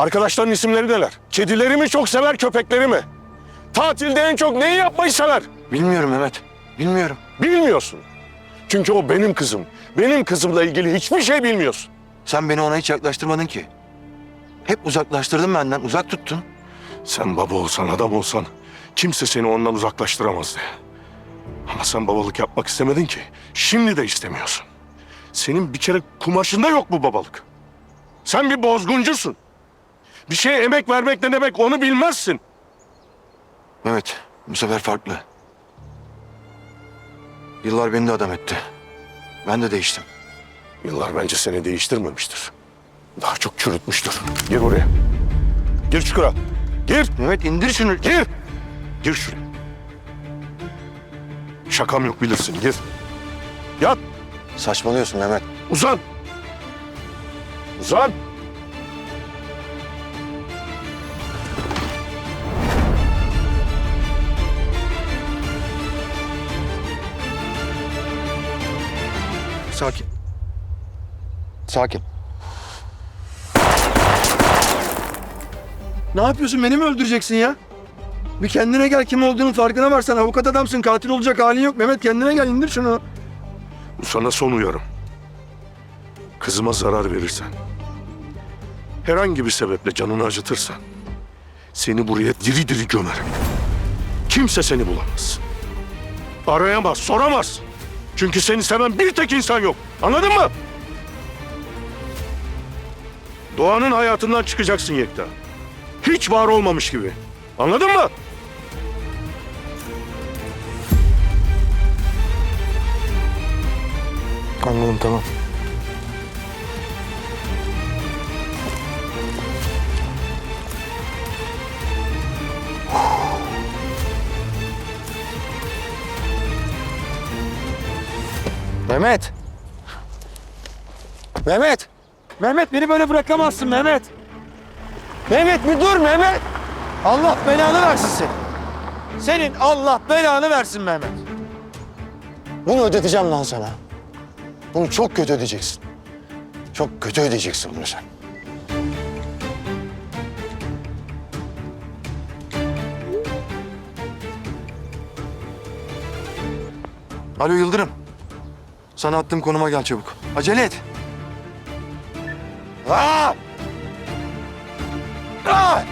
Arkadaşların isimleri neler? Kedileri mi çok sever, köpekleri mi? Tatilde en çok neyi yapmayı sever? Bilmiyorum Mehmet. Bilmiyorum. Bilmiyorsun. Çünkü o benim kızım. Benim kızımla ilgili hiçbir şey bilmiyorsun. Sen beni ona hiç yaklaştırmadın ki. Hep uzaklaştırdın benden. Uzak tuttun. Sen baba olsan, adam olsan kimse seni ondan uzaklaştıramazdı. Ama sen babalık yapmak istemedin ki. Şimdi de istemiyorsun. Senin bir kere kumaşında yok bu babalık. Sen bir bozguncusun. Bir şeye emek vermek ne demek onu bilmezsin. Mehmet bu sefer farklı. Yıllar beni de adam etti. Ben de değiştim. Yıllar bence seni değiştirmemiştir. Daha çok çürütmüştür. Gir oraya. Gir çukura. Gir. Mehmet indir şunu. Gir. Gir şuraya. Şakam yok bilirsin. Gir. Yat. Saçmalıyorsun Mehmet. Uzan. Uzan. Sakin. Sakin. Ne yapıyorsun? Beni mi öldüreceksin ya? Bir kendine gel kim olduğunun farkına varsan avukat adamsın katil olacak halin yok Mehmet kendine gel indir şunu. Bu sana son uyarım. Kızıma zarar verirsen, herhangi bir sebeple canını acıtırsan, seni buraya diri diri gömerim. Kimse seni bulamaz. Arayamaz, soramaz. Çünkü seni seven bir tek insan yok. Anladın mı? Doğanın hayatından çıkacaksın Yekta. Hiç var olmamış gibi. Anladın mı? Anladım tamam. Mehmet. Mehmet. Mehmet beni böyle bırakamazsın Mehmet. Mehmet bir dur Mehmet. Allah belanı versin seni. Senin Allah belanı versin Mehmet. Bunu ödeteceğim lan sana. Bunu çok kötü ödeyeceksin. Çok kötü ödeyeceksin bunu sen. Alo Yıldırım. Sana attığım konuma gel çabuk. Acele et. Aa! Aa!